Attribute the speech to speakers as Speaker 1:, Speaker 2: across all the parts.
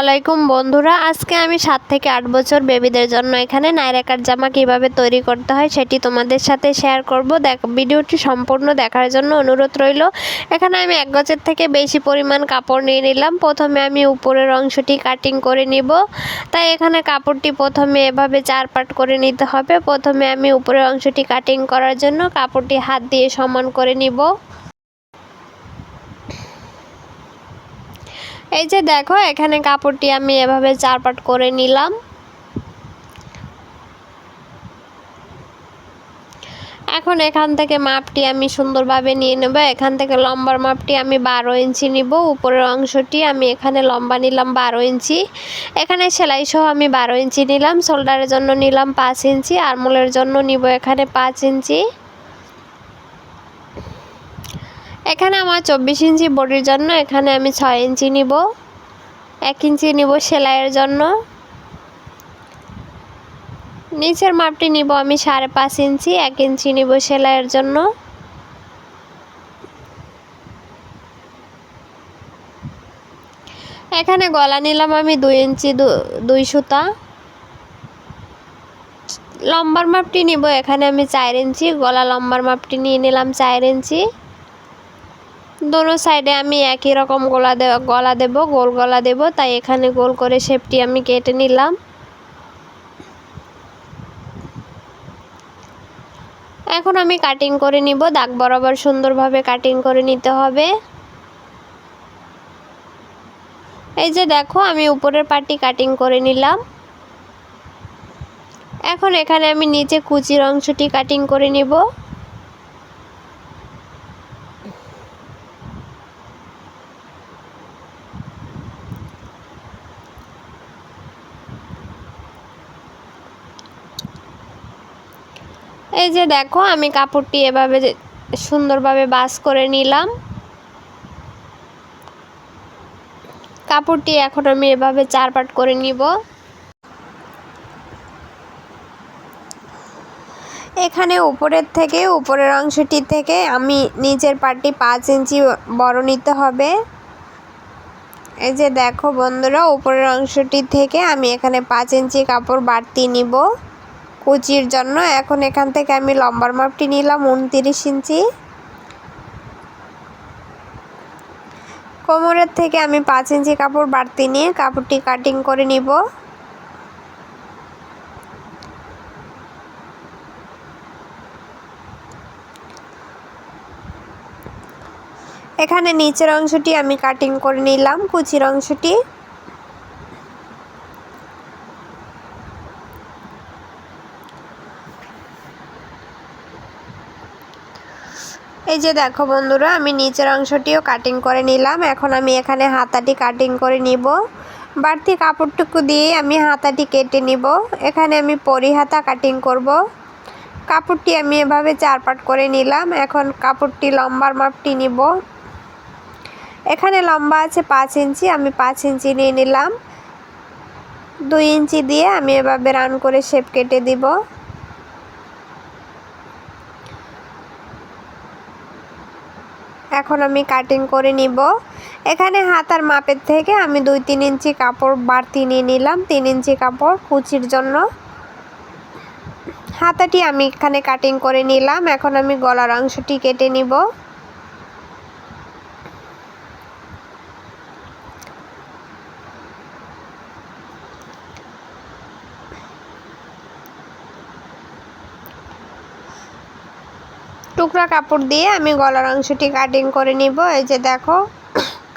Speaker 1: আলাইকুম বন্ধুরা। আজকে আমি সাত থেকে আট বছর বেবিদের জন্য এখানে নাইরাকার জামা কীভাবে তৈরি করতে হয় সেটি তোমাদের সাথে শেয়ার করব। দেখ, ভিডিওটি সম্পূর্ণ দেখার জন্য অনুরোধ রইল। এখানে আমি এক গজের থেকে বেশি পরিমাণ কাপড় নিয়ে নিলাম। প্রথমে আমি উপরের অংশটি কাটিং করে নিব। তাই এখানে কাপড়টি প্রথমে এভাবে চার পাট করে নিতে হবে। প্রথমে আমি উপরের অংশটি কাটিং করার জন্য কাপড়টি হাত দিয়ে সমান করে নিব। এই যে দেখো, এখানে কাপড়টি আমি এভাবে চারপাট করে নিলাম। এখন এখান থেকে মাপটি আমি সুন্দরভাবে নিয়ে নেব। এখান থেকে লম্বার মাপটি আমি বারো ইঞ্চি নিব। উপরের অংশটি আমি এখানে লম্বা নিলাম বারো ইঞ্চি। এখানে সেলাই সহ আমি বারো ইঞ্চি নিলাম। শোল্ডারের জন্য নিলাম পাঁচ ইঞ্চি। আরমোলের জন্য নিব এখানে পাঁচ ইঞ্চি। এখানে আমার চব্বিশ ইঞ্চি বডির জন্য, এখানে আমি ছয় ইঞ্চি নিব। এক ইঞ্চি নিব সেলাইয়ের জন্য। নিচের মাপটি নিব আমি সাড়ে পাঁচ ইঞ্চি, এক ইঞ্চি নিব সেলাইয়ের জন্য। এখানে গলা নিলাম আমি দুই ইঞ্চি দুই সুতা। লম্বার মাপটি নিব এখানে আমি চার ইঞ্চি, গলা লম্বার মাপটি নিয়ে নিলাম চার ইঞ্চি। দোনো সাইডে আমি একই রকম গলা দে, গলা দেব, গোল গলা দেব, তাই এখানে গোল করে শেপটি আমি কেটে নিলাম। এখন আমি কাটিং করে নিব, দাগ বরাবর সুন্দরভাবে কাটিং করে নিতে হবে। এই যে দেখো, আমি উপরের পাটি কাটিং করে নিলাম। এখন এখানে আমি নিচে কুচির অংশটি কাটিং করে নিব। এই যে দেখো, আমি কাপড়টি এভাবে সুন্দরভাবে বাস করে নিলাম। কাপড়টি এখন আমি এভাবে চার পাট করে নিব। এখানে উপরের থেকে, উপরের অংশটি থেকে আমি নিচের পাটটি পাঁচ ইঞ্চি বড় নিতে হবে। এই যে দেখো বন্ধুরা, উপরের অংশটি থেকে আমি এখানে পাঁচ ইঞ্চি কাপড় বাড়তি নিব। কুচির জন্য। এখন এখান থেকে আমি লম্বার মাপটি নিলাম উনতিরিশ ইঞ্চি। কোমরের থেকে আমি পাঁচ ইঞ্চি কাপড় বাড়তি নিয়ে কাপড়টি কাটিং করে নিব। এখানে নিচের অংশটি আমি কাটিং করে নিলাম, কুচির অংশটি। এই যে দেখো বন্ধুরা, আমি নিচের অংশটিও কাটিং করে নিলাম। এখন আমি এখানে হাতাটি কাটিং করে নিব। বাড়তি কাপড়টুকু দিয়ে আমি হাতাটি কেটে নিব। এখানে আমি পরি হাতা কাটিং করব। কাপড়টি আমি এভাবে চার পাট করে নিলাম। এখন কাপড়টি লম্বার মাপটি নিব। এখানে লম্বা আছে পাঁচ ইঞ্চি, আমি পাঁচ ইঞ্চি নিয়ে নিলাম। দুই ইঞ্চি দিয়ে আমি এভাবে রান করে শেপ কেটে দিব। এখন আমি কাটিং করে নিব। এখানে হাতার মাপের থেকে আমি দুই তিন ইঞ্চি কাপড় বাড়তি নিয়ে নিলাম, তিন ইঞ্চি কাপড় কুচির জন্য। হাতাটি আমি এখানে কাটিং করে নিলাম, এখন আমি গলার অংশটি কেটে নিব। টুকরা কাপড় দিয়ে আমি গলার অংশটি কাটিং করে নিব। এই যে দেখো,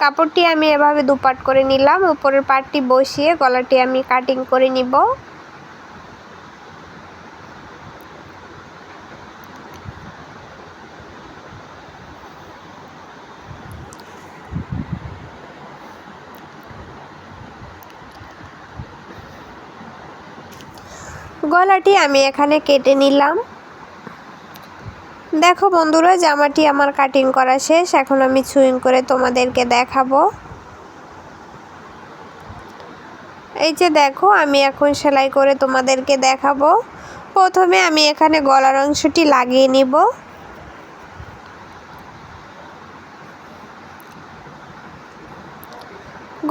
Speaker 1: কাপড়টি আমি এভাবে দুপাট করে নিলাম। উপরের পাটটি বসিয়ে গলাটি আমি কাটিং করে নিব। গলাটি আমি এখানে কেটে নিলাম। দেখো বন্ধুরা, জামাটি আমার কাটিং করা শেষ। এখন আমি সুইং করে তোমাদেরকে দেখাবো। এই যে দেখো, আমি এখন সেলাই করে তোমাদেরকে দেখাবো। প্রথমে আমি এখানে গলার অংশটি লাগিয়ে নিব।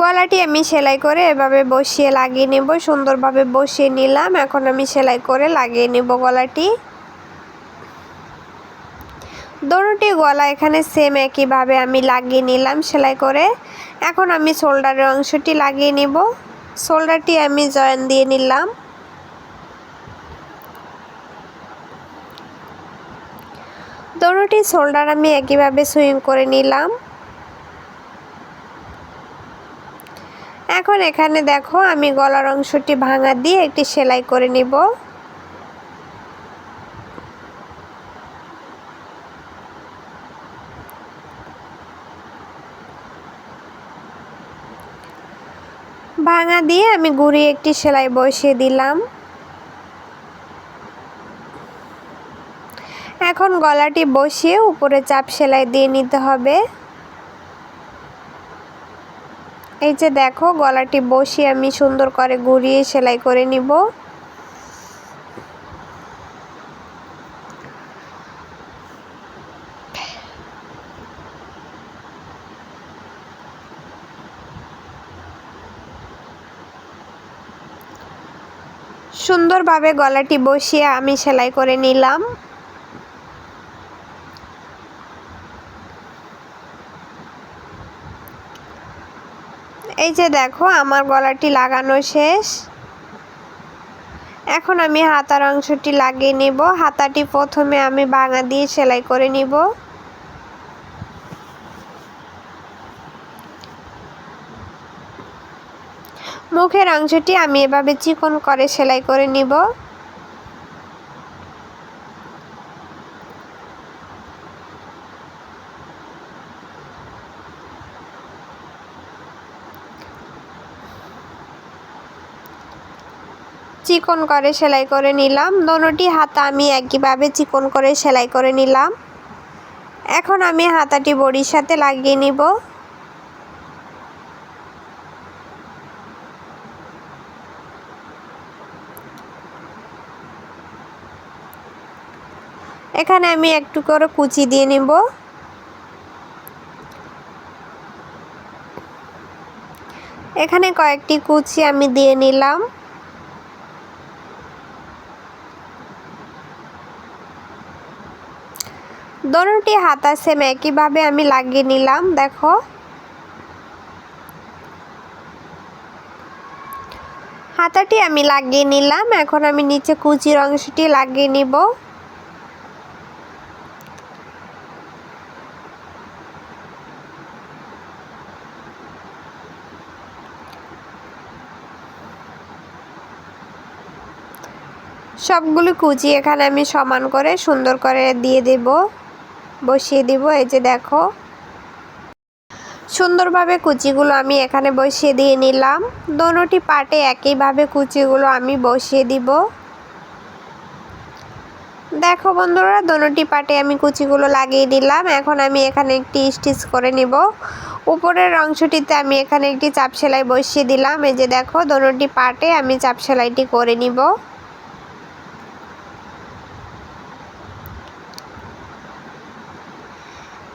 Speaker 1: গলাটি আমি সেলাই করে এভাবে বসিয়ে লাগিয়ে নেব। সুন্দরভাবে বসিয়ে নিলাম। এখন আমি সেলাই করে লাগিয়ে নেব গলাটি। দোনোটি গলা এখানে সেম একইভাবে আমি লাগিয়ে নিলাম সেলাই করে। এখন আমি শোল্ডারের অংশটি লাগিয়ে নিব। শোল্ডারটি আমি জয়েন দিয়ে নিলাম। দোনোটি শোল্ডার আমি একইভাবে সুইং করে নিলাম। এখন এখানে দেখো আমি গলার অংশটি ভাঙা দিয়ে একটি সেলাই করে নিব। ভাঙা দিয়ে আমি গুড়ি একটি সেলাই বসিয়ে দিলাম। এখন গলাটি বসিয়ে উপরে চাপ সেলাই দিয়ে নিতে হবে। এই যে দেখো, গলাটি বসিয়ে আমি সুন্দর করে ঘুরিয়ে সেলাই করে নিব। সুন্দরভাবে গলাটি বসিয়ে আমি সেলাই করে নিলাম। এই যে দেখো, আমার গলাটি লাগানো শেষ। এখন আমি হাতার অংশটি লাগিয়ে নিব। হাতাটি প্রথমে আমি ভাঙা দিয়ে সেলাই করে নিব। মুখের অংশটি আমি এভাবে চিকন করে সেলাই করে নিব। চিকন করে সেলাই করে নিলাম। দোনোটি হাতা আমি একইভাবে চিকন করে সেলাই করে নিলাম। এখন আমি হাতাটি বড়ির সাথে লাগিয়ে নিব। এখানে আমি একটু করে কুচি দিয়ে নিব। এখানে কয়েকটি কুচি আমি দিয়ে নিলাম। দোনোটি হাতা সেম একইভাবে আমি লাগিয়ে নিলাম দেখো। হাতাটি আমি লাগিয়ে নিলাম, এখন আমি নিচে কুচির অংশটি লাগিয়ে নিব। সবগুলো কুচি এখানে আমি সমান করে সুন্দর করে দিয়ে দেব, বসিয়ে দিব, এই যে দেখো। সুন্দরভাবে কুচিগুলো আমি এখানে বসিয়ে দিয়ে নিলাম। দোনোটি পাটে একইভাবে কুচিগুলো আমি বসিয়ে দিব। দেখো বন্ধুরা, দোনোটি পাটে আমি কুচিগুলো লাগিয়ে দিলাম এখন আমি এখানে একটি স্টিচ করে নিব। উপরের অংশটিতে আমি এখানে একটি চাপ সেলাই বসিয়ে দিলাম। এই যে দেখো, দোনোটি পাটে আমি চাপ সেলাইটি করে নিব।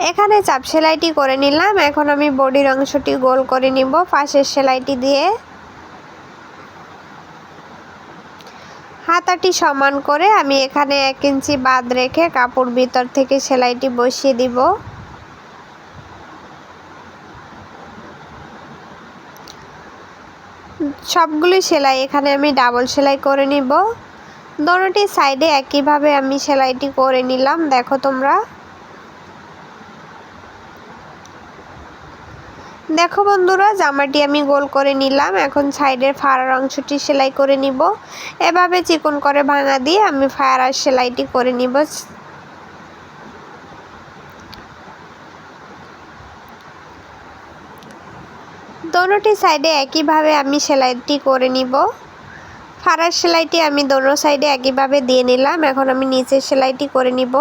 Speaker 1: এখানে চাপ সেলাইটি করে নিলাম। এখন আমি বডির অংশটি গোল করে নিব পাশের সেলাইটি দিয়ে। হাতাটি সমান করে আমি এখানে এক ইঞ্চি বাদ রেখে কাপড় ভিতর থেকে সেলাইটি বসিয়ে দিব। সবগুলি সেলাই এখানে আমি ডাবল সেলাই করে নিব। দোনোটি সাইডে একইভাবে আমি সেলাইটি করে নিলাম। দেখো তোমরা। দেখো বন্ধুরা, জামাটি আমি গোল করে নিলাম। এখন সাইডের ফাড়ার অংশটি সেলাই করে নিব। এভাবে চিকন করে ভাঙা দিয়ে আমি ফায়ার সেলাইটি করে নিব। দোনোটি সাইডে একইভাবে আমি সেলাইটি করে নিব। ফাড়ার সেলাইটি আমি দোনো সাইডে একইভাবে দিয়ে নিলাম। এখন আমি নিচের সেলাইটি করে নিব।